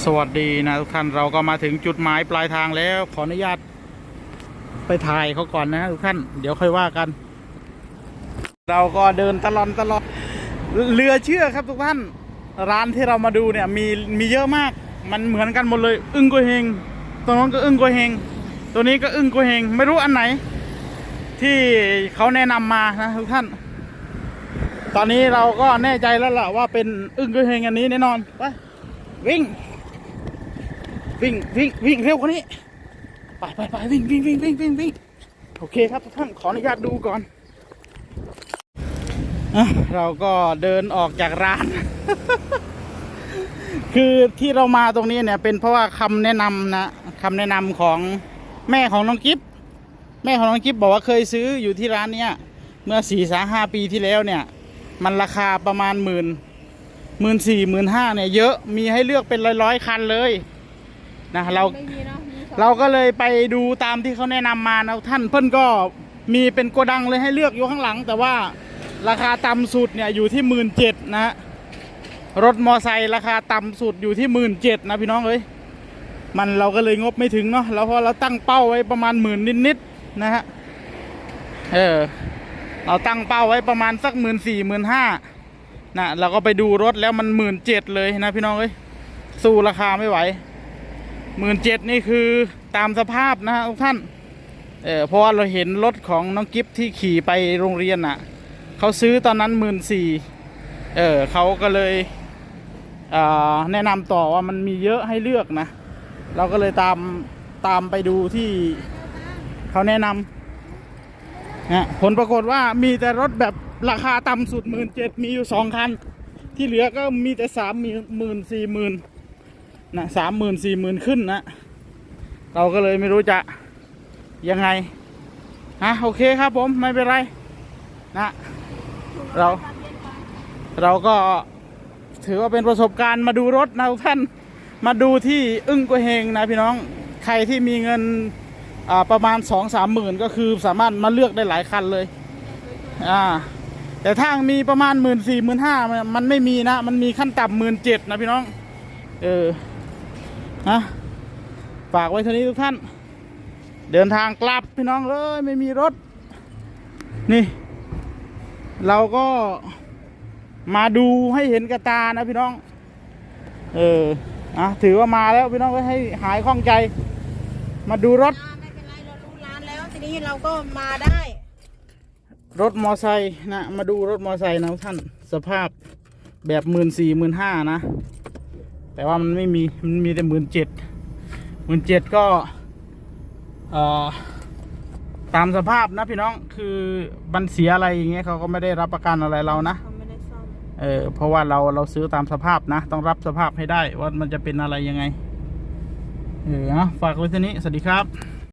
สวัสดีนะทุกท่านเราก็มาถึงจุดหมายปลายทางแล้ว ขออนุญาตไปถ่ายเขาก่อนนะทุกท่าน เดี๋ยวค่อยว่ากัน เราก็เดินตลอดตลอดเรือเชื่อครับทุกท่าน ร้านที่เรามาดูเนี่ยมีมีเยอะมาก มันเหมือนกันหมดเลย อึ้งโกวยเฮงตรงนั้นก็อึ้งโกวยเฮงตัวนี้ก็อึ้งโกวยเฮงไม่รู้อันไหน ที่เขาแนะนำมานะทุกท่าน ตอนนี้เราก็แน่ใจแล้วล่ะว่าเป็นอึ้งโกวยเฮงอันนี้แน่นอนไปวิ่ง วิ่งวิ่งวิ่งเร็วกว่านี้ ไปไปไปวิ่งวิ่งวิ่งวิ่งวิ่งวิ่งโอเคครับทุกท่านขออนุญาตดูก่อนอะเราก็เดินออกจากร้าน คือที่เรามาตรงนี้เนี่ย เป็นเพราะว่าคำแนะนำนะคำแนะนำของแม่ของน้องกิฟแม่ของน้องกิฟบอกว่าเคยซื้ออยู่ที่ร้านเนี้ย เมื่อสี่สาห้าปีที่แล้วเนี่ย มันราคาประมาณหมื่นหมื่นสี่หมื่นห้าเนี่ยเยอะมีให้เลือกเป็นร้อยร้อยๆคันเลย นะเราไม่มีเนาะมีสองเราก็เลยไปดูตามที่เขาแนะนำมานะท่านเพิ่นก็มีเป็นโกดังเลยให้เลือกอยู่ข้างหลัง แต่ว่าราคาต่ำสุดเนี่ยอยู่ที่หมื่นเจ็ดนะฮะรถมอไซค์ราคาต่ำสุดอยู่ที่หมื่นเจ็ดนะพี่น้องเอ้ยมันเราก็เลยงบไม่ถึงเนาะแล้วเพราะเราตั้งเป้าไว้ประมาณหมื่นนิดๆนะฮะเออเราตั้งเป้าไว้ประมาณสักหมื่นสี่หมื่นห้านะเราก็ไปดูรถแล้วมันหมื่นเจ็ดเลยนะพี่น้องเอ้ยสู้ราคาไม่ไหว หมื่นเจ็ดนี่คือตามสภาพนะฮะทุกท่าน เออเพราะว่าเราเห็นรถของน้องกิฟที่ขี่ไปโรงเรียนน่ะเขาซื้อตอนนั้นหมื่นสี่เออเขาก็เลยอ่าแนะนำต่อว่ามันมีเยอะให้เลือกนะ เราก็เลยตามตามไปดูที่เขาแนะนำนะผลปรากฏว่ามีแต่รถแบบราคาต่ำสุดหมื่นเจ็ดมีอยู่สองคัน ที่เหลือก็มีแต่สามหมื่นสี่หมื่น นะสามหมื่นสี่หมื่นขึ้นนะ เราก็เลยไม่รู้จะยังไงฮะโอเคครับผมไม่เป็นไรนะเรา เราก็ถือว่าเป็นประสบการณ์มาดูรถนะทุกท่านมาดูที่อึ้งกวยเฮงนะพี่น้องใครที่มีเงินประมาณสองสามหมื่นก็คือสามารถมาเลือกได้หลายคันเลยอ่าแต่ถ้ามีประมาณหมื่นสี่หมื่นห้ามันไม่มีนะ มันมีขั้นต่ำหมื่นเจ็ดนะพี่น้อง เออ นะฝากไว้เท่านี้ทุกท่าน เดินทางกลับพี่น้องเลยไม่มีรถ นี่ เราก็มาดูให้เห็นกระตานะพี่น้อง เอออะถือว่ามาแล้วพี่น้องก็ให้หายข้องใจ มาดูรถอ่าไม่เป็นไรเรารู้ร้านแล้วทีนี้เราก็มาได้ รถมอไซค์นะ มาดูรถมอไซค์นะทุกท่าน สภาพแบบหมื่นสี่หมื่นห้านะ แต่ว่ามันไม่มี มันมีแต่หมื่นเจ็ดหมื่นเจ็ดก็เอ่อตามสภาพนะพี่น้องคือมันเสียอะไรอย่างเงี้ยเขาก็ไม่ได้รับประกันอะไรเรานะเขาไม่ได้ซ่อมเออเพราะว่าเราเราซื้อตามสภาพนะ ต้องรับสภาพให้ได้ว่ามันจะเป็นอะไรยังไง เออเอาฝากไว้เท่านี้ สวัสดีครับ